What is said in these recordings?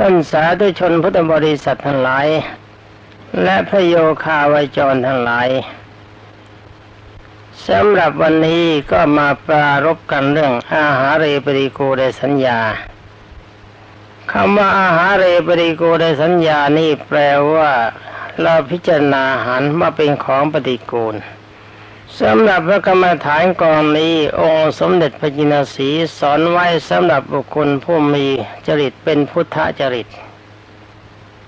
ต้นสาธุชนพุทธบริษัททั้งหลาย และพระโยคาวจรทั้งหลายสำหรับวันนี้ก็มาปรารบกันเรื่องอาหารเรปริโกในสัญญาคำว่าอาหารเรปริโกในสัญญานี่แปลว่า เราพิจารณาอาหารว่าเป็นของปฏิกูล สำหรับพระกรรมฐานกองนี้องค์สมเด็จพระจินสีสอนไว้สำหรับบุคคลผู้มีจริตเป็นพุทธจริต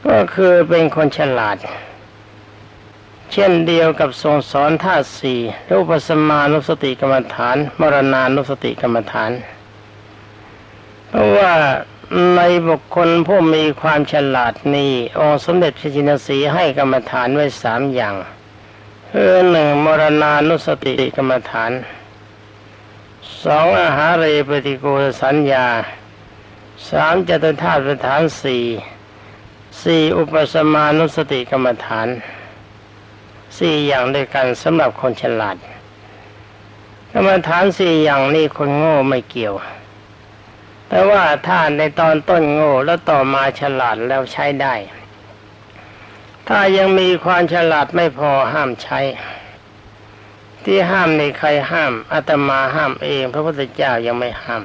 ก็คือเป็นคนฉลาด เช่นเดียวกับทรงสอนธาตุสี่รูปสมานุสติกรรมฐาน มรณานุสติกรรมฐาน เพราะว่าในบุคคลผู้มีความฉลาดนี้องค์สมเด็จพระจินสีให้กรรมฐานไว้สามอย่าง คือหนึ่งมรณานุสติกรรมฐานสองอาหารเรปฏิโกสัญญาสามจตุธาตุฐานสี่สี่อุปสมานุสติกรรมฐานสี่อย่างด้วยกันสำหรับคนฉลาดกรรมฐานสี่อย่างนี้คนโง่ไม่เกี่ยว แต่ว่าถ้านในตอนต้นโง่แล้วต่อมาฉลาดแล้วใช้ได้ ถ้ายังมีความฉลาดไม่พอห้ามใช้ ที่ห้ามในใครห้ามอาตมาห้ามเอง พระพุทธเจ้ายังไม่ห้าม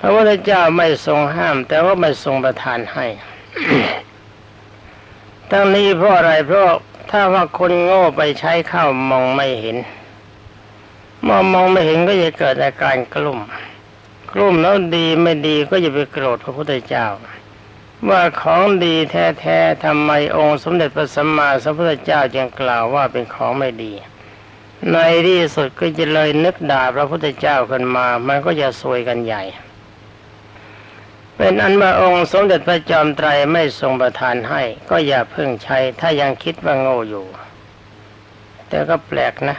พระพุทธเจ้าไม่ทรงห้าม แต่ว่าไม่ทรงประทานให้ทั้งนี้เพราะอะไรเพราะถ้าว่าคนโง่ไปใช้ข้าวมองไม่เห็นมองมองไม่เห็นก็จะเกิดอาการกลุ่ม กลุ่มแล้วดีไม่ดีก็จะไปโกรธพระพุทธเจ้า ว่าของดีแท้ๆทำไมองค์สมเด็จพระสัมมาสัมพุทธเจ้าจึงกล่าวว่าเป็นของไม่ดี ในที่สุดก็จะเลยนึกด่าพระพุทธเจ้าขึ้นมา มันก็จะซวยกันใหญ่ เป็นอันว่าองค์สมเด็จพระจอมไตรไม่ทรงประทานให้ ก็อย่าเพิ่งใช้ ถ้ายังคิดว่าโง่อยู่ แต่ก็แปลกนะ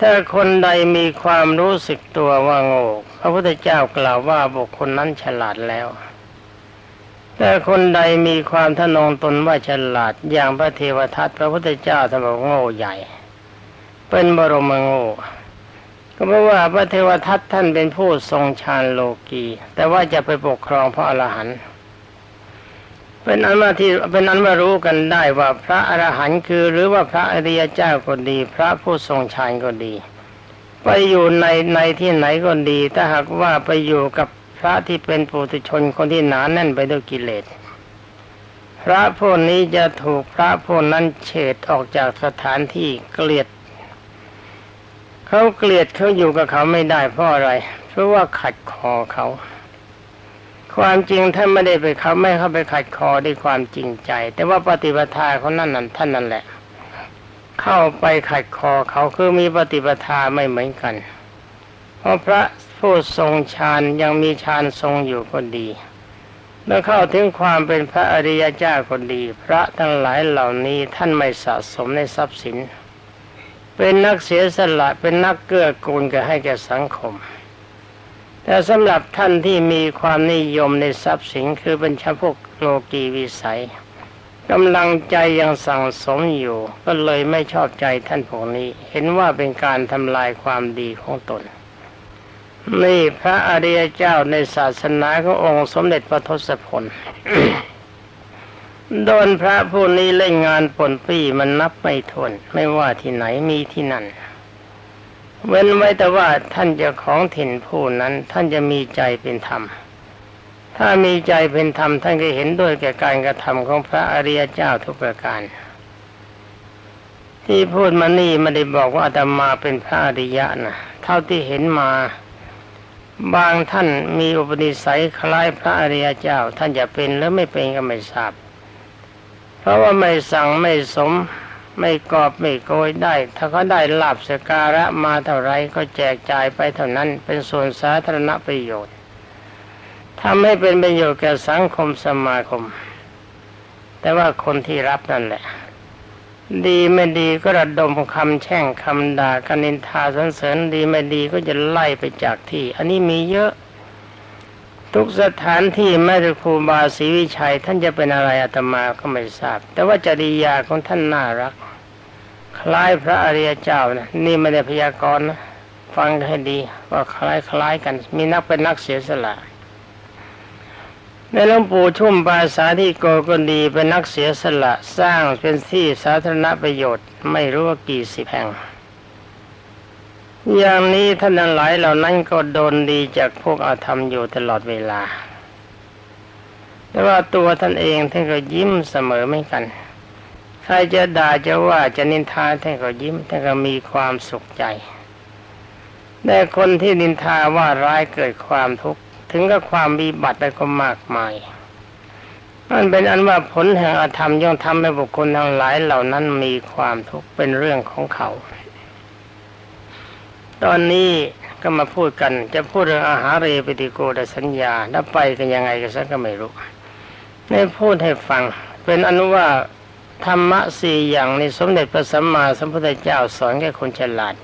ถ้าคนใดมีความรู้สึกตัวว่าโง่ พระพุทธเจ้ากล่าวว่าบุคคลนั้นฉลาดแล้ว แต่คนใดมีความทะนงตนว่าฉลาดอย่างพระเทวทัตพระพุทธเจ้าท่านบอกโง่ใหญ่ เป็นบรมโง่ก็เพราะว่าพระเทวทัตท่านเป็นผู้ทรงฌานโลกี แต่ว่าจะไปปกครองพระอรหันต์เป็นอันว่าที่เป็นอันว่ารู้กันได้ว่าพระอรหันต์คือ หรือว่าพระอริยเจ้าก็ดี พระผู้ทรงฌานก็ดี ไปอยู่ในในที่ไหนก็ดี ถ้าหากว่าไปอยู่กับ พระที่เป็นปุถุชนคนที่หนาแน่นไปด้วยกิเลส พระพวกนี้จะถูกพระพวกนั้นเฉดออกจากสถานที่เกลียด เขาเกลียดเขาอยู่กับเขาไม่ได้เพราะอะไร เพราะว่าขัดคอเขา ความจริงท่านไม่ได้ไปเขาไม่เข้าไปขัดคอด้วยความจริงใจ แต่ว่าปฏิปทาเขานั่นนั่นท่านนั่นแหละ เข้าไปขัดคอเขาคือมีปฏิปทาไม่เหมือนกันเพราะพระ ผู้ทรงฌานยังมีฌานทรงอยู่ก็ดี เมื่อเข้าถึงความเป็นพระอริยเจ้าคนดี พระทั้งหลายเหล่านี้ท่านไม่สะสมในทรัพย์สิน เป็นนักเสียสละเป็นนักเกื้อกูลกับให้แก่สังคม แต่สำหรับท่านที่มีความนิยมในทรัพย์สินคือเป็นชาพวกโลกีวิสัยกำลังใจยังสั่งสมอยู่ ก็เลยไม่ชอบใจท่านพวกนี้ เห็นว่าเป็นการทำลายความดีของตน นี่พระอริยเจ้าในศาสนาขององค์สมเด็จพระทศพลโดนพระผู้นี้เล่นงานปนปี้มันนับไม่ทน ไม่ว่าที่ไหนมีที่นั่น เว้นไว้แต่ว่าท่านจะของถิ่นผู้นั้นท่านจะมีใจเป็นธรรม ถ้ามีใจเป็นธรรมท่านก็เห็นด้วยแก่การกระทำของพระอริยเจ้าทุกประการ ที่พูดมานี่ไม่ได้บอกว่าอาตมาเป็นพระอริยะนะเท่าที่เห็นมา บางท่านมีอุปนิสัยคล้ายพระอริยเจ้า ท่านจะเป็นหรือไม่เป็นก็ไม่ทราบ เพราะว่าไม่สั่งไม่สมไม่กอบไม่โกยได้ ถ้าเขาได้ลาบสการะมาเท่าไรก็แจกจ่ายไปเท่านั้นเป็นส่วนสาธารณประโยชน์ทำให้เป็นประโยชน์แก่สังคมสมาคม แต่ว่าคนที่รับนั่นแหละ ดีไม่ดีก็ระดมคำแช่งคำด่ากันนินทาสรรเสริญดีไม่ดีก็จะไล่ไปจากที่ อันนี้มีเยอะ ทุกสถานที่แม้แต่ครูบาศรีวิชัย ท่านจะเป็นอะไรอาตมาก็ไม่ทราบ แต่ว่าจริยาของท่านน่ารัก คล้ายพระอริยเจ้านะนี่ไม่ได้พยากรณ์นะฟังให้ดีว่าคล้ายคล้ายกัน มีนักเป็นนักเสียสละ ในหลวงปู่ชุ่มปาสาธิโกก็ดีเป็นนักเสียสละสร้างเป็นที่สาธารณประโยชน์ไม่รู้ว่ากี่สิบแห่ง อย่างนี้ท่านทั้งหลายเหล่านั้นก็โดนดีจากพวกอาธรรมอยู่ตลอดเวลา แต่ว่าตัวท่านเองท่านก็ยิ้มเสมอไม่กัน ใครจะด่าจะว่าจะนินทาท่านก็ยิ้มท่านก็มีความสุขใจแต่คนที่นินทาว่าร้ายเกิดความทุกข์ ถึงกับความวิบัติไปก็มากมายมันเป็นอันว่าผลแห่งอธรรมย่อมทำให้บุคคลทั้งหลายเหล่านั้นมีความทุกข์เป็นเรื่องของเขา ตอนนี้ก็มาพูดกันจะพูดเรื่องอาหารเรปติโกดสัญญาแล้วไปกันยังไงกันสักก็ไม่รู้ในพูดให้ฟัง เป็นอนุว่าธรรมะสี่อย่างในสมเด็จพระสัมมาสัมพุทธเจ้าสอนแก่คนฉลาด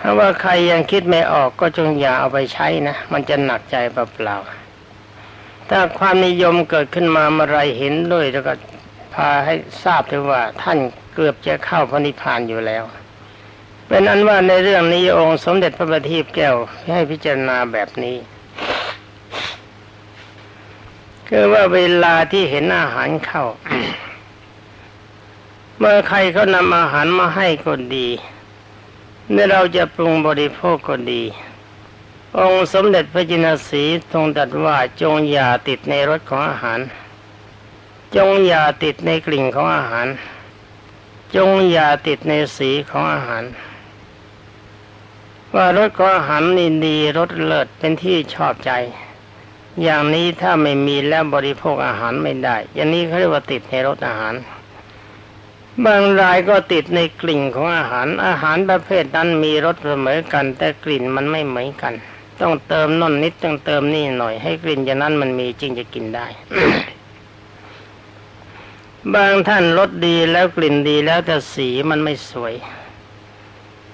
ถ้าว่าใครยังคิดไม่ออกก็จงอย่าเอาไปใช้นะ มันจะหนักใจเปล่าๆถ้าความนิยมเกิดขึ้นมาเมื่อไรเห็นด้วยแล้วก็พาให้ทราบถึงว่าท่านเกือบจะเข้าพระนิพพานอยู่แล้ว เป็นอันว่าในเรื่องนี้องค์สมเด็จพระบัณฑิตแก้วให้พิจารณาแบบนี้คือว่าเวลาที่เห็นอาหารเข้า เมื่อใครเขานำอาหารมาให้ก็ดี เมื่อเราจะปรุงบริโภคก็ดี องค์สมเด็จพระจินสีทรงตรัสว่าจงอย่าติดในรสของอาหาร จงอย่าติดในกลิ่นของอาหาร จงอย่าติดในสีของอาหาร ว่ารสของอาหารนี่ดีรสเลิศเป็นที่ชอบใจ อย่างนี้ถ้าไม่มีแล้วบริโภคอาหารไม่ได้ อย่างนี้เขาเรียกว่าติดในรสอาหาร บางรายก็ติดในกลิ่นของอาหาร อาหารประเภทนั้นมีรสเสมอกัน แต่กลิ่นมันไม่เหมือนกัน ต้องเติมน่นนิดต้องเติมนี่หน่อย ให้กลิ่นอย่างนั้นมันมีจริงจะกินได้ บางท่านรสดีแล้วกลิ่นดีแล้วแต่สีมันไม่สวย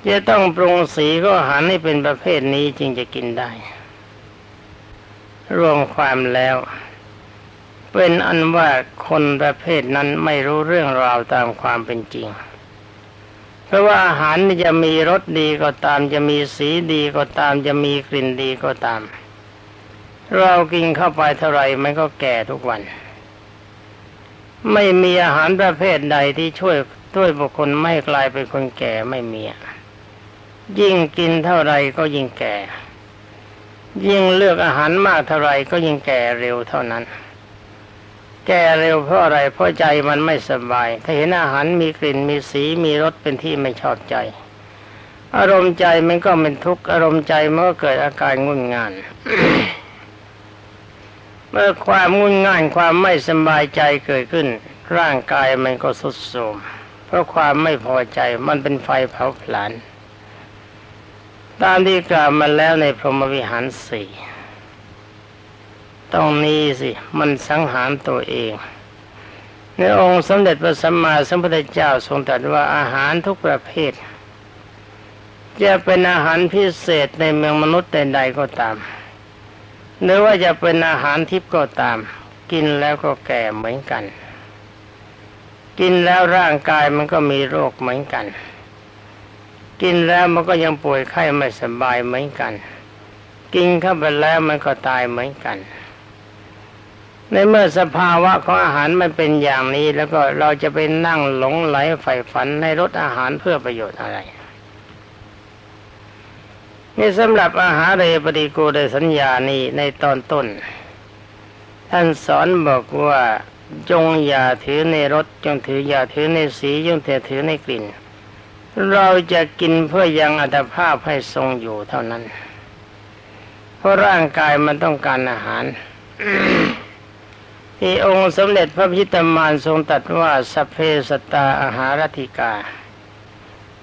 จะต้องปรุงสีก็อาหารให้เป็นประเภทนี้จึงจะกินได้ รวมความแล้ว เป็นอันว่าคนประเภทนั้นไม่รู้เรื่องราวตามความเป็นจริง เพราะว่าอาหารจะมีรสดีก็ตาม จะมีสีดีก็ตาม จะมีกลิ่นดีก็ตาม เรากินเข้าไปเท่าไรมันก็แก่ทุกวัน ไม่มีอาหารประเภทใดที่ช่วยช่วยบุคคลไม่กลายเป็นคนแก่ไม่มียิ่งกินเท่าไรก็ยิ่งแก่ ยิ่งเลือกอาหารมากเท่าไรก็ยิ่งแก่เร็วเท่านั้น แก่เร็วเพราะอะไรเพราะใจมันไม่สบาย ถ้าเห็นอาหารมีกลิ่นมีสีมีรสเป็นที่ไม่ชอบใจ อารมณ์ใจมันก็เป็นทุกข์อารมณ์ใจมันก็เกิดอาการงุนงานเมื่อความงุนง่านความไม่สบายใจเกิดขึ้น ร่างกายมันก็สุดโทรมเพราะความไม่พอใจมันเป็นไฟเผาผลาญตามที่กล่าวมาแล้วในพรหมวิหารสี่ ตรงนี้สิมันสังหารตัวเองในองค์สมเด็จพระสัมมาสัมพุทธเจ้าทรงตรัสว่าอาหารทุกประเภท จะเป็นอาหารพิเศษในเมืองมนุษย์ใดๆก็ตาม หรือว่าจะเป็นอาหารทิพย์ก็ตาม กินแล้วก็แก่เหมือนกัน กินแล้วร่างกายมันก็มีโรคเหมือนกัน กินแล้วมันก็ยังป่วยไข้ไม่สบายเหมือนกัน กินเข้าไปแล้วมันก็ตายเหมือนกัน ในเมื่อสภาวะของอาหารมันเป็นอย่างนี้ แล้วก็เราจะไปนั่งหลงไหลใฝ่ฝันในรสอาหารเพื่อประโยชน์อะไรนี่สำหรับอาหารเรปฏิกูลสัญญานี้ในตอนต้น ท่านสอนบอกว่าจงอย่าถือในรสจงถืออย่าถือในสีจงแต่ถือในกลิ่น เราจะกินเพื่อยังอัตภาพให้ทรงอยู่เท่านั้น เพราะร่างกายมันต้องการอาหาร ที่องค์สมเด็จพระพิตามานทรงตรัสว่าสเพสตาอาหารติกา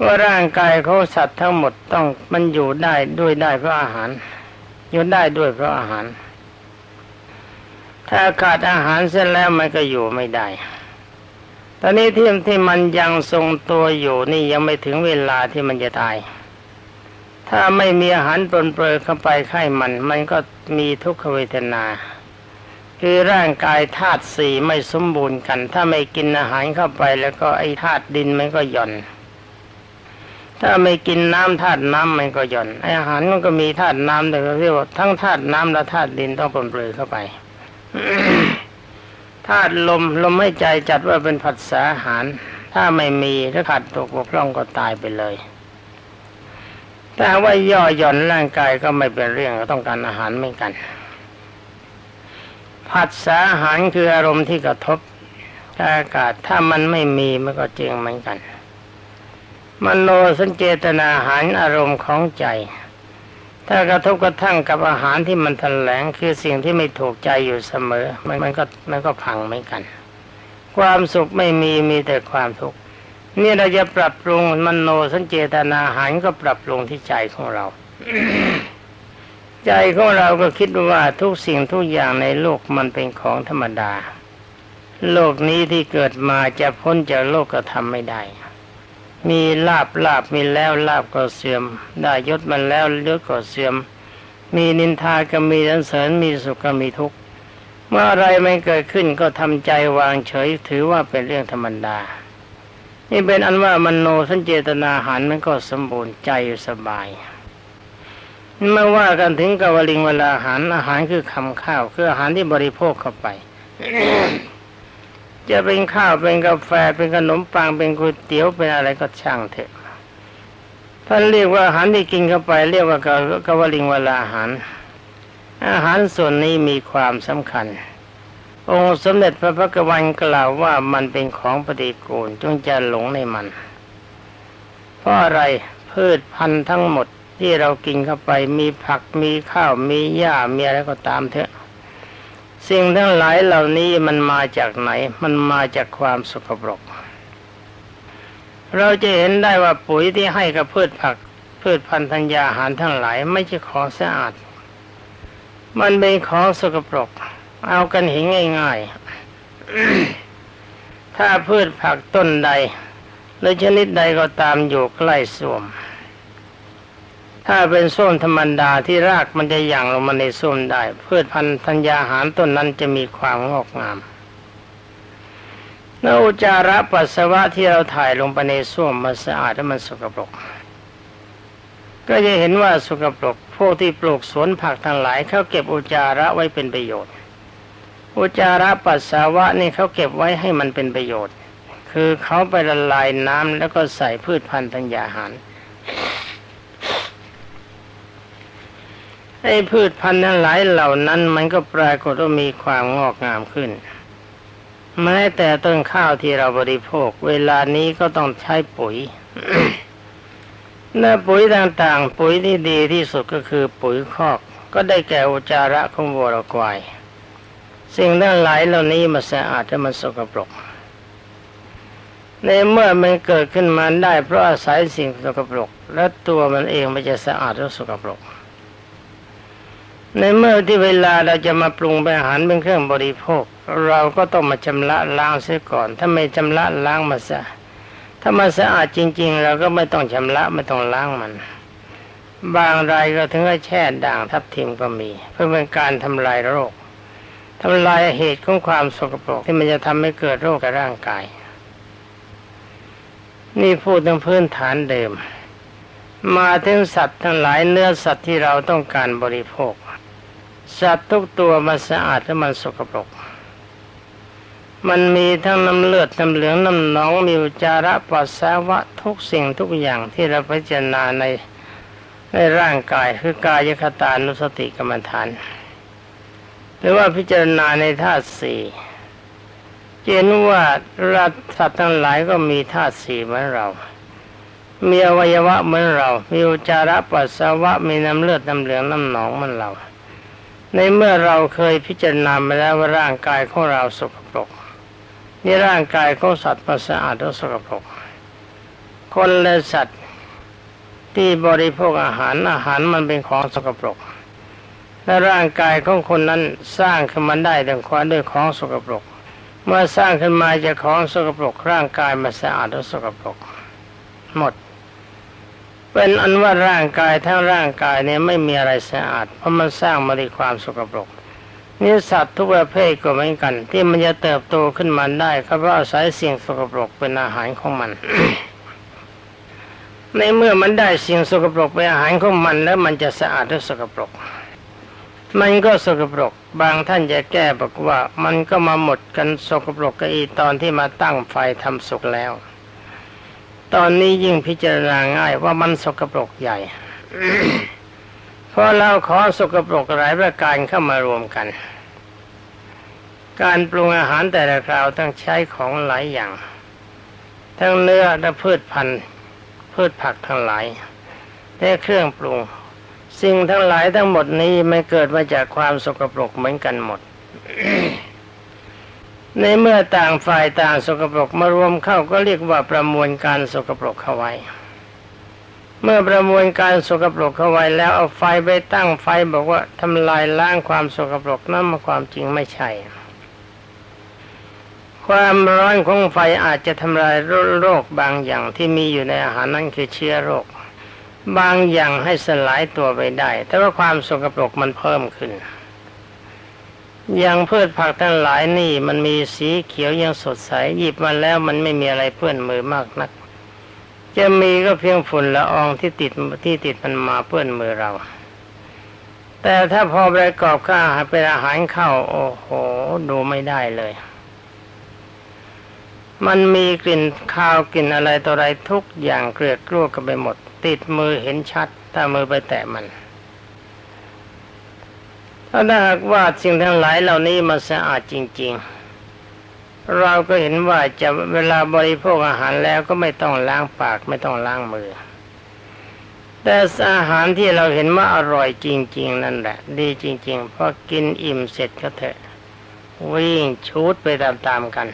ว่าร่างกายเขาสัตว์ทั้งหมดต้องมันอยู่ได้ด้วยได้เพราะอาหาร อยู่ได้ด้วยเพราะอาหาร ถ้าขาดอาหารเส้นแล้วมันก็อยู่ไม่ได้ ตอนนี้ที่ที่มันยังทรงตัวอยู่นี่ยังไม่ถึงเวลาที่มันจะตาย ถ้าไม่มีอาหารปนเปื้อเข้าไปไข้มัน มันก็มีทุกขเวทนา คือร่างกายธาตุสี่ไม่สมบูรณ์กัน ถ้าไม่กินอาหารเข้าไป แล้วก็ไอ้ธาตุดินมันก็หย่อน ถ้าไม่กินน้ำธาตุน้ำมันก็หย่อนไออาหารมันก็มีธาตุน้ำแต่เรียกว่าทั้งธาตุน้ำและธาตุดินต้องปนเปื้อเข้าไปธาตุลมลมให้ใจจัดว่าเป็นผัสสะอาหาร ถ้าไม่มีถ้าขาดตกบกพร่องก็ตายไปเลยถ้าว่าย่อหย่อนร่างกายก็ไม่เป็นเรื่องก็ต้องการอาหารเหมือนกัน ผัสสะอาหารคืออารมณ์ที่กระทบอากาศถ้ามันไม่มีมันก็เจงเหมือนกัน มโนสัญเจตนาอาหารอารมณ์ของใจ ถ้ากระทบกระทั่งกับอาหารที่มันแถลงคือสิ่งที่ไม่ถูกใจอยู่เสมอ มันมันก็มันก็พังเหมือนกัน ความสุขไม่มีมีแต่ความทุกข์นี่เราจะปรับปรุงมโนสัญเจตนาอาหารก็ปรับปรุงที่ใจของเรา ใจของเราก็คิดว่าทุกสิ่งทุกอย่างในโลกมันเป็นของธรรมดา โลกนี้ที่เกิดมาจะพ้นจากโลกก็ทำไม่ได้ มีลาบลาบมีแล้วลาบก็เสื่อม ได้ยศมันแล้วเลือกก็เสื่อม มีนินทาก็มีสรรเสริญมีสุขก็มีทุกข์เมื่ออะไรไม่เกิดขึ้นก็ทำใจวางเฉยถือว่าเป็นเรื่องธรรมดา นี่เป็นอันว่ามโนสัญเจตนาหารมันก็สมบูรณ์ใจสบาย เมื่อว่ากันถึงกวลิงเวลาอาหารอาหารคือคำข้าว คืออาหารที่บริโภคเข้าไป จะเป็นข้าวเป็นกาแฟเป็นขนมปังเป็นก๋วยเตี๋ยวเป็นอะไรก็ช่างเถอะท่านเรียกว่าอาหารที่กินเข้าไป เรียกว่ากกวลิงเวลาอาหาร อาหารส่วนนี้มีความสำคัญ องค์สมเด็จพระพักวันกล่าวว่ามันเป็นของปฏิกูลจงจะหลงในมัน เพราะอะไรพืชพันธุ์ทั้งหมด ที่เรากินเข้าไปมีผักมีข้าวมีหญ้ามีอะไรก็ตามเถอะสิ่งทั้งหลายเหล่านี้มันมาจากไหน มันมาจากความสกปรก เราจะเห็นได้ว่าปุ๋ยที่ให้กับพืชผัก พืชพันธุ์ธัญญาหารทั้งหลายไม่ใช่ของสะอาด มันเป็นของสกปรก เอากันเห็นง่ายๆ ถ้าพืชผักต้นใด หรือชนิดใดก็ตามอยู่ใกล้ส้วม ถ้าเป็นส้มธรรมดาที่รากมันจะหยั่งลงมาในส้มได้พืชพันธุ์ธัญญาหารต้นนั้นจะมีความงอกงามแล้วอุจาระปัสสาวะที่เราถ่ายลงไปในส้วมมันสะอาดและมันสกปรก ก็จะเห็นว่าสกปรกพวกที่ปลูกสวนผักทั้งหลายเขาเก็บอุจาระไว้เป็นประโยชน์ อุจาระปัสสาวะนี่เขาเก็บไว้ให้มันเป็นประโยชน์ คือเขาไปละลายน้ำแล้วก็ใส่พืชพันธุ์ธัญญาหาร ไอ้พืชพันธุ์ทั้งหลายเหล่านั้น มันก็ปรากฏว่ามีความงอกงามขึ้น แม้แต่ต้นข้าวที่เราบริโภค เวลานี้ก็ต้องใช้ปุ๋ยเนื้อปุ๋ยต่างๆ ปุ๋ยที่ดีที่สุดก็คือปุ๋ยคอก ก็ได้แก่อุจาระของวัวรควายสิ่งทั้งหลายเหล่านี้มันสะอาดและมันสกปรก ในเมื่อมันเกิดขึ้นมาได้เพราะอาศัยสิ่งสกปรก และตัวมันเองมันจะสะอาดและสกปรก ในเมื่อที่เวลาเราจะมาปรุงเป็นอาหารเป็นเครื่องบริโภค เราก็ต้องมาชำระล้างเสียก่อน ถ้าไม่ชำระล้างมาซะถ้ามาสะอาดจริง ๆ เราก็ไม่ต้องชำระไม่ต้องล้างมัน บางรายก็ถึงกับแช่ด่างทับทิมก็มี เพื่อเป็นการทำลายโรคทำลายเหตุของความสกปรกที่มันจะทำให้เกิดโรคกับร่างกาย นี่พูดถึงพื้นฐานเดิม มาถึงสัตว์ทั้งหลายเนื้อสัตว์ที่เราต้องการบริโภค สัตว์ทุกตัวมันสะอาดและมันสกปรก มันมีทั้งน้ำเลือดน้ำเหลืองน้ำหนองมีอุจาระปัสสาวะทุกสิ่งทุกอย่างที่เราพิจารณาในในร่างกายคือกายคตานุสติกรรมฐาน หรือว่าพิจารณาในธาตุสี่เห็นว่ารัสัตว์ทั้งหลายก็มีธาตุสี่เหมือนเรา มีอวัยวะเหมือนเรา มีอุจาระปัสสาวะ มีน้ำเลือดน้ำเหลืองน้ำหนองเหมือนเรา ในเมื่อเราเคยพิจารณามาแล้วว่าร่างกายของเราสกปรกนี่ร่างกายของสัตว์มันสะอาดหรือสกปรกคนและสัตว์ที่บริโภคอาหารอาหารมันเป็นของสกปรก และร่างกายของคนนั้นสร้างขึ้นมาได้ด้วยความด้วยของสกปรก เมื่อสร้างขึ้นมาจากของสกปรกร่างกายมันสะอาดหรือสกปรก หมด เป็นอันว่าร่างกายทั้งร่างกายเนี่ยไม่มีอะไรสะอาด เพราะมันสร้างมาด้วยความสกปรกนี่สัตว์ทุกประเภทก็เหมือนกัน ที่มันจะเติบโตขึ้นมาได้ก็เพราะอาศัยสิ่งสกปรกเป็นอาหารของมัน ในเมื่อมันได้สิ่งสกปรกเป็นอาหารของมัน แล้วมันจะสะอาดหรือสกปรก มันก็สกปรก บางท่านจะแก้บอกว่า มันก็มาหมดกันสกปรกกันอีตอนที่มาตั้งไฟทำสุกแล้ว ตอนนี้ยิ่งพิจารณาง่ายว่ามันสกปรกใหญ่เพราะเราขอสกปรกหลายประการเข้ามารวมกัน การปรุงอาหารแต่ละคราวต้องใช้ของหลายอย่าง ทั้งเนื้อและพืชพันธุ์พืชผักทั้งหลายและเครื่องปรุง สิ่งทั้งหลายทั้งหมดนี้ไม่เกิดมาจากความสกปรกเหมือนกันหมด ในเมื่อต่างฝ่ายต่างสกปรกมารวมเข้าก็เรียกว่าประมวลการสกปรกเข้าไว้ เมื่อประมวลการสกปรกเข้าไว้แล้วเอาไฟไปตั้งไฟบอกว่าทำลายล้างความสกปรกนั้นมาความจริงไม่ใช่ ความร้อนของไฟอาจจะทำลายโรคบางอย่างที่มีอยู่ในอาหารนั่นคือเชื้อโรค บางอย่างให้สลายตัวไปได้ แต่ว่าความสกปรกมันเพิ่มขึ้น อย่างพืชผักทั้งหลายนี่ มันมีสีเขียวยังสดใสหยิบมาแล้วมันไม่มีอะไรเปื้อนมือมากนัก จะมีก็เพียงฝุ่นละอองที่ติดที่ติดมันมาเปื้อนมือเรา แต่ถ้าพอประกอบข้าวเป็นอาหารเข้าโอ้โห ดูไม่ได้เลย มันมีกลิ่นข้าวกลิ่นอะไรต่ออะไรทุกอย่างเกลือกกลัวกันไปหมด ติดมือเห็นชัด ถ้ามือไปแตะมัน ถ้าหากว่าสิ่งทั้งหลายเหล่านี้มันสะอาดจริง ๆ เราก็เห็นว่าจะเวลาบริโภคอาหารแล้วก็ไม่ต้องล้างปากไม่ต้องล้างมือ แต่อาหารที่เราเห็นว่าอร่อยจริง ๆ นั่นแหละ ดีจริง ๆ พอกินอิ่มเสร็จก็เถอะ วิ่งชุดไปตามๆกัน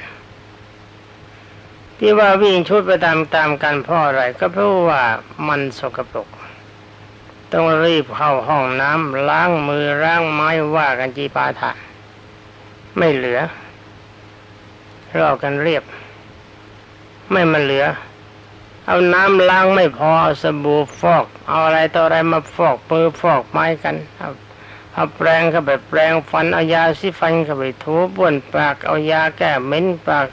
ที่ว่าวิ่งชุดไปตามตามกันเพราะอะไรก็เพราะว่ามันสกปรก ต้องรีบเข้าห้องน้ำล้างมือล้างไม้ว่ากันจีปาถะไม่เหลือรอกันเรียบ ไม่มันเหลือ เอาน้ำล้างไม่พอสบู่ฟอก เอาอะไรต่ออะไรมาฟอกมือฟอกไม้กันเอาเอาแปรงเข้าไปแปรงฟันเอายาซิฟันเข้าไปถูบ้วนปากเอายาแก้เหม็นปาก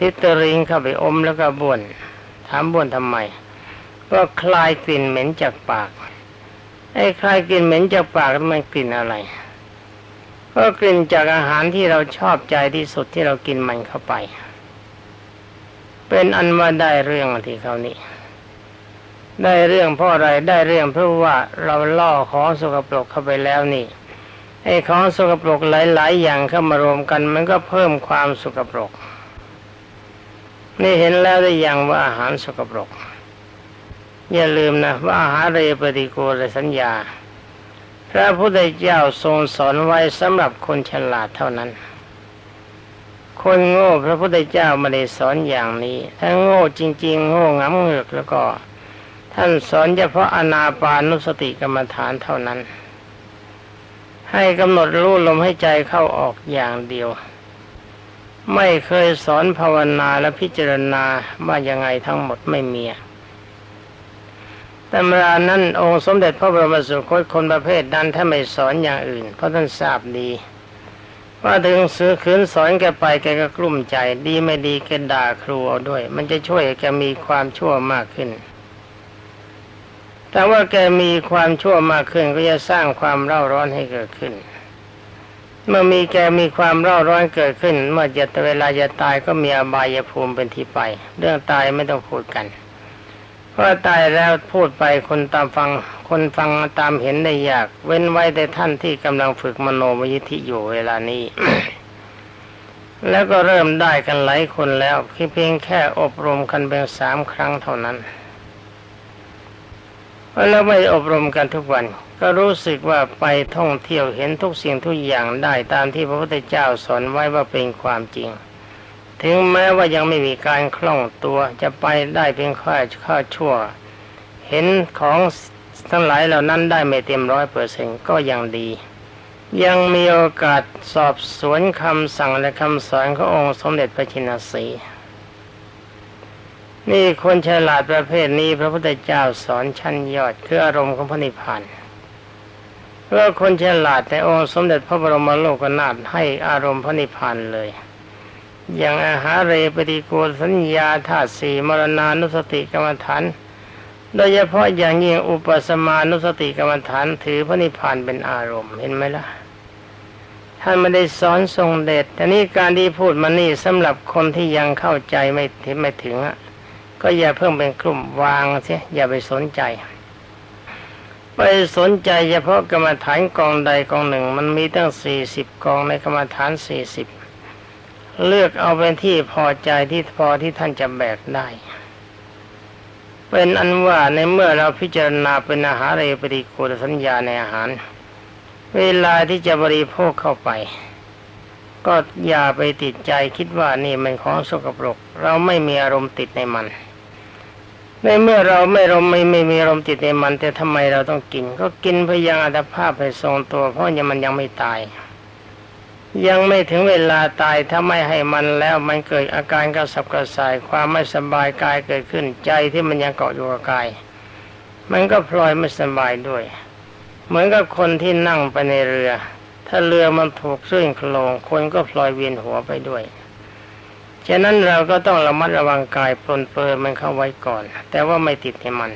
ลิตริงเข้าไปอมแล้วก็บ้วนถามบ้วนทำไมก็คลายกลิ่นเหม็นจากปาก ไอ้คลายกลิ่นเหม็นจากปากมันกลิ่นอะไร ก็กลิ่นจากอาหารที่เราชอบใจที่สุดที่เรากินมันเข้าไป เป็นอันว่าได้เรื่องที่เขานี้ได้เรื่องเพราะอะไรได้เรื่องเพราะว่าเราล่อของสกปรกเข้าไปแล้วนี่ไอ้ของสกปรกหลาย ๆ อย่างเข้ามารวมกันมันก็เพิ่มความสกปรก นี่เห็นแล้วได้ยังว่าอาหารสกปรก อย่าลืมนะว่าอาหารเรปฏิโกลสัญญา พระพุทธเจ้าทรงสอนไว้สำหรับคนฉลาดเท่านั้น คนโง่พระพุทธเจ้าไม่ได้สอนอย่างนี้ ถ้าโง่จริง ๆ โง่งำเงือกแล้วก็ ท่านสอนเฉพาะอนาปานุสติกรรมฐานเท่านั้น ให้กำหนดรู้ลมให้ใจเข้าออกอย่างเดียว ไม่เคยสอนภาวนาและพิจารณาว่ายังไงทั้งหมดไม่มี ตำรานั้นองค์สมเด็จพระบรมสุคตคนประเภทนั้นถ้าไม่สอนอย่างอื่น เพราะท่านทราบดีว่าถึงซื้อคืนสอนแกไปแกก็กลุ้มใจ ดีไม่ดีแกด่าครูเอาด้วย มันจะช่วยแกมีความชั่วมากขึ้น แต่ว่าแกมีความชั่วมากขึ้นก็จะสร้างความเร่าร้อนให้เกิดขึ้น เมื่อมีแกมีความร้อนร้อนเกิดขึ้น เมื่อจะเวลาจะตายก็มีอบายภูมิเป็นที่ไป เรื่องตายไม่ต้องพูดกัน พราะตายแล้วพูดไปคนตามฟัง คนฟังตามเห็นได้ยาก เว้นไว้แต่ท่านที่กำลังฝึกมโนมยิธิอยู่เวลานี้ แล้วก็เริ่มได้กันหลายคนแล้วเพียงแค่อบรมกันเพียงสามครั้งเท่านั้นเพราะเราไม่อบรมกันทุกวัน ก็รู้สึกว่าไปท่องเที่ยวเห็นทุกสิ่งทุกอย่างได้ตามที่พระพุทธเจ้าสอนไว้ว่าเป็นความจริง ถึงแม้ว่ายังไม่มีการคล่องตัวจะไปได้เพียงค่าค่าชั่ว เห็นของทั้งหลายเหล่านั้นได้ไม่เต็มร้อยเปอร์เซ็นก็ยังดี ยังมีโอกาสสอบสวนคำสั่งและคำสอนขององค์สมเด็จพระชินสีนี่คนฉลาดประเภทนี้พระพุทธเจ้าสอนชั้นยอดคืออารมณ์ของพระนิพพานเพราะคนฉลาดแต่องค์สมเด็จพระบรมโลกนาถให้อารมณ์พระนิพพานเลย อย่างอาหารเรปฏิโกสัญญาธาตุสี่มรณานุสติกรรมฐาน โดยเฉพาะอย่างยิ่งอุปสมานุสติกรรมฐานถือพระนิพพานเป็นอารมณ์เห็นไหมล่ะท่านไม่ได้สอนทรงเดชแต่นี่การที่พูดมานี่สำหรับคนที่ยังเข้าใจไม่ถึงไม่ถึงอะก็อย่าเพิ่งเป็นกลุ่มวางเสียอย่าไปสนใจ ไปสนใจเฉพาะกรรมฐานกองใดกองหนึ่ง มันมีตั้งสี่สิบกองในกรรมฐานสี่สิบ เลือกเอาเป็นที่พอใจที่พอที่ท่านจะแบกได้ เป็นอันว่าในเมื่อเราพิจารณาเป็นอาหารเรปฏิโกฏสัญญาในอาหาร เวลาที่จะบริโภคเข้าไป ก็อย่าไปติดใจคิดว่านี่มันของสกปรก เราไม่มีอารมณ์ติดในมัน ในเมื่อเราไม่รมไม่ไม่มีอารมณ์ติดในมัน แต่ทำไมเราต้องกิน ก็กินเพื่อยังอัตภาพให้ทรงตัว เพราะยังมันยังไม่ตาย ยังไม่ถึงเวลาตายถ้าไม่ให้มันแล้วมันเกิดอาการกระสับกระส่ายความไม่สบายกายเกิดขึ้นใจที่มันยังเกาะอยู่กับกาย มันก็พลอยไม่สบายด้วย เหมือนกับคนที่นั่งไปในเรือ ถ้าเรือมันถูกคลื่นโคลงคนก็พลอยเวียนหัวไปด้วยฉะนั้นเราก็ต้องระมัดระวังกายปลนเปลือมันเข้าไว้ก่อน แต่ว่าไม่ติดในมัน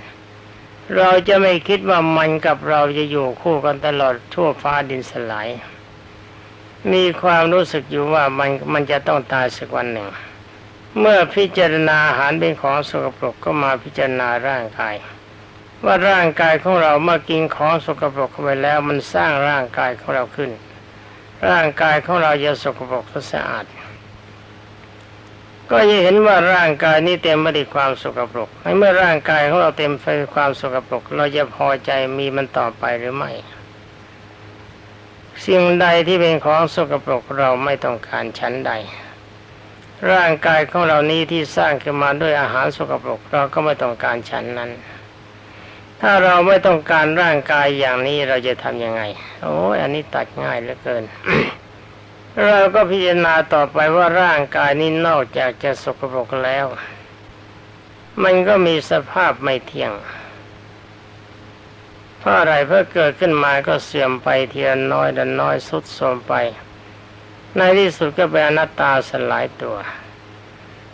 เราจะไม่คิดว่ามันกับเราจะอยู่คู่กันตลอดทั่วฟ้าดินสลาย มีความรู้สึกอยู่ว่ามันมันจะต้องตายสักวันหนึ่ง เมื่อพิจารณาอาหารเป็นของสกปรกก็มาพิจารณาร่างกาย ว่าร่างกายของเราเมื่อกินของสกปรกเข้าไปแล้วมันสร้างร่างกายของเราขึ้น ร่างกายของเราจะสกปรกสะอาด ก็จะเห็นว่าร่างกายนี้เต็มไปด้วยความสกปรกในเมื่อร่างกายของเราเต็มไปด้วยความสกปรกเราจะพอใจมีมันต่อไปหรือไม่ สิ่งใดที่เป็นของสกปรกเราไม่ต้องการชั้นใด ร่างกายของเรานี้ที่สร้างขึ้นมาด้วยอาหารสกปรกเราก็ไม่ต้องการชั้นนั้น ถ้าเราไม่ต้องการร่างกายอย่างนี้เราจะทำยังไง โอ้ยอันนี้ตัดง่ายเหลือเกิน เราก็พิจารณาต่อไปว่าร่างกายนี้นอกจากจะสกปรกแล้ว มันก็มีสภาพไม่เที่ยง พราะอะไรเพื่อเกิดขึ้นมาก็เสื่อมไปเทีละน้อยดันน้อยสุดโทมไป ในที่สุดก็เป็นอนัตตาสลายตัว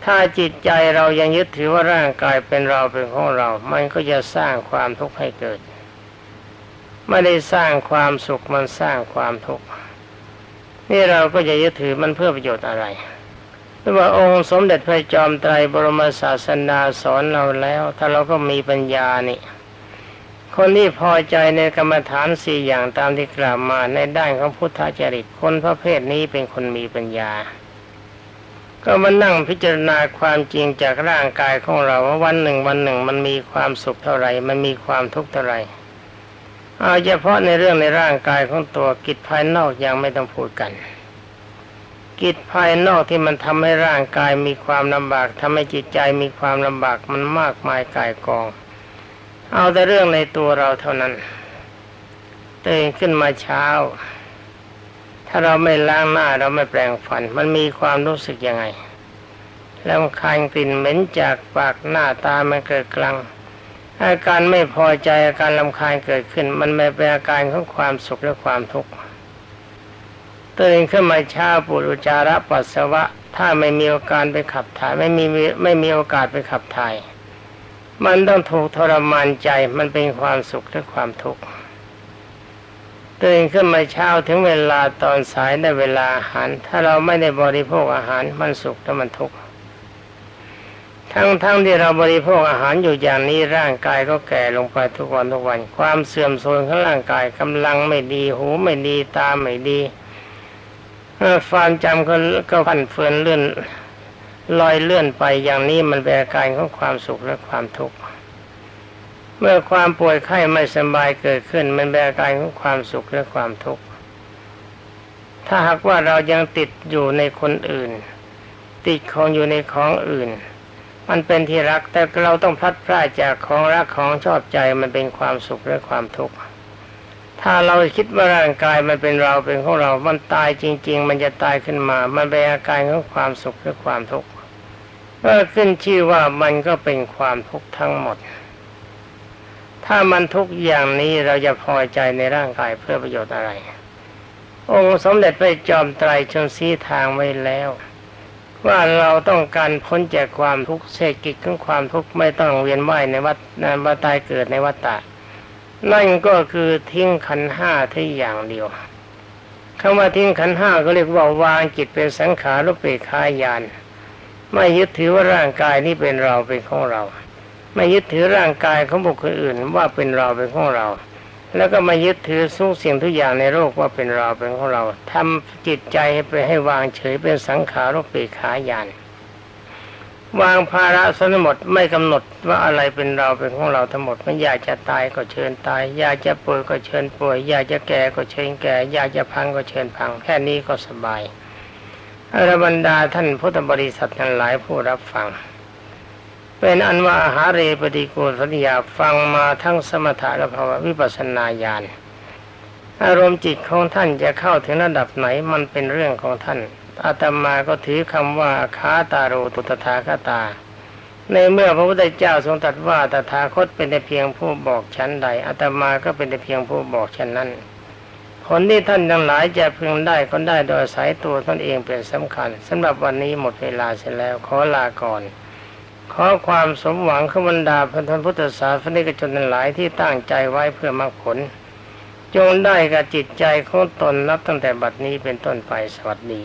ถ้าจิตใจเรายังยึดถือว่าร่างกายเป็นเราเป็นของเรา มันก็จะสร้างความทุกข์ให้เกิด ไม่ได้สร้างความสุขมันสร้างความทุกข์นี่เราก็จะยึดถือมันเพื่อประโยชน์อะไรหรือว่าองค์สมเด็จพระจอมไตรบรมศาสนาสอนเราแล้ว ถ้าเราก็มีปัญญานี่ คนที่พอใจในกรรมฐานสี่อย่างตามที่กล่าวมาในด้านของพุทธจริตคนประเภทนี้เป็นคนมีปัญญา ก็มานั่งพิจารณาความจริงจากร่างกายของเราว่าวันหนึ่งวันหนึ่งมันมีความสุขเท่าไหร่ มันมีความทุกข์เท่าไหร่เอาเฉพาะในเรื่องในร่างกายของตัวกิจภายนอกยังไม่ต้องพูดกัน กิจภายนอกที่มันทำให้ร่างกายมีความลำบากทำให้จิตใจมีความลำบากมันมากมายกายกอง เอาแต่เรื่องในตัวเราเท่านั้นตื่นขึ้นมาเช้า ถ้าเราไม่ล้างหน้าเราไม่แปรงฟัน มันมีความรู้สึกยังไง แล้วคายกลิ่นเหม็นจากปากหน้าตามันเกิดกลางอาการไม่พอใจอาการลำคาญเกิดขึ้น มันไม่เป็นอาการของความสุขและความทุกข์ตื่นขึ้นมาเช้าปุรุจาระปัสสาวะ ถ้าไม่มีโอกาสไปขับถ่ายไม่มีไม่มีโอกาสไปขับถ่าย มันต้องถูกทรมานใจมันเป็นความสุขและความทุกข์ตื่นขึ้นมาเช้าถึงเวลาตอนสายในเวลาอาหาร ถ้าเราไม่ได้บริโภคอาหารมันสุขและมันทุกข์ทั้งๆทที่เราบริโภคอาหารอยู่อย่างนี้ร่างกายก็แก่ลงไปทุกวันทุกวัน ความเสื่อมโทรมของร่างกายกำลังไม่ดีหูไม่ดีตาไม่ดีความจำก็ก็พันเฟือนเลื่อน ลอยเลื่อนไปอย่างนี้มันเป็นอาการของความสุขและความทุกข์เมื่อความป่วยไข้ไม่สบายเกิดขึ้น มันเป็นอาการของความสุขและความทุกข์ถ้าหากว่าเรายังติดอยู่ในคนอื่น ติดของอยู่ในของอื่น มันเป็นที่รักแต่เราต้องพลัดพรากจากของรักของชอบใจมันเป็นความสุขและความทุกข์ ถ้าเราคิดว่าร่างกายมันเป็นเราเป็นของเรา มันตายจริง ๆ มันจะตายขึ้นมา มันเป็นอาการของความสุขและความทุกข์ก็ขึ้นชื่อว่ามันก็เป็นความทุกข์ทั้งหมด ถ้ามันทุกอย่างนี้เราจะพอใจในร่างกายเพื่อประโยชน์อะไร องค์สมเด็จพระจอมไตรชนสีทางไว้แล้ว ว่าเราต้องการพ้นจากความทุกข์เศรษฐกิจของความทุกข์ไม่ต้องเวียนว่ายในวัฏในวัฏตายเกิดในวัฏฏะ นั่นก็คือทิ้งขันห้าที่อย่างเดียวคำว่าทิ้งขันห้าก็เรียกว่าวางจิตเป็นสังขารุปเปกขายาน ไม่ยึดถือว่าร่างกายนี้เป็นเราเป็นของเรา ไม่ยึดถือร่างกายของบุคคลอื่นว่าเป็นเราเป็นของเรา แล้วก็มายึดถือทุกสิ่งทุกอย่างในโลกว่าเป็นเราเป็นของเราทำจิตใจให้ไปให้วางเฉยเป็นสังขารุปเปกขายาน วางภาระสนหมดไม่กำหนดว่าอะไรเป็นเราเป็นของเราทั้งหมดไม่อยากจะตายก็เชิญตาย อยากจะป่วยก็เชิญป่วย อยากจะแก่ก็เชิญแก่ อยากจะพังก็เชิญพัง แค่นี้ก็สบายอรบรรดาท่านพุทธบริษัททั้งหลายผู้รับฟัง เป็นอันว่าอาหารเรปฏิกูลสัญญาฟังมาทั้งสมถะและภาวะวิปัสนาญาณอารมณ์จิตของท่านจะเข้าถึงระดับไหนมันเป็นเรื่องของท่าน อาตมาก็ถือคำว่าคาตาโรตุตถาคตา ในเมื่อพระพุทธเจ้าทรงตรัสว่าตถาคตเป็นแต่เพียงผู้บอกชั้นใดอาตมาก็เป็นแต่เพียงผู้บอกชั้นนั้นผลที่ท่านทั้งหลายจะพึงได้ก็ได้โดยอายตัวตนเองเป็นสำคัญสำหรับวันนี้หมดเวลาเสร็จแล้วขอลาก่อน ขอความสมหวังขบรรดาพันธพุทธศาสนิกชนทั้งหลายที่ตั้งใจไว้เพื่อมรรคผล จงได้กับจิตใจของตนนับตั้งแต่บัดนี้เป็นต้นไปสวัสดี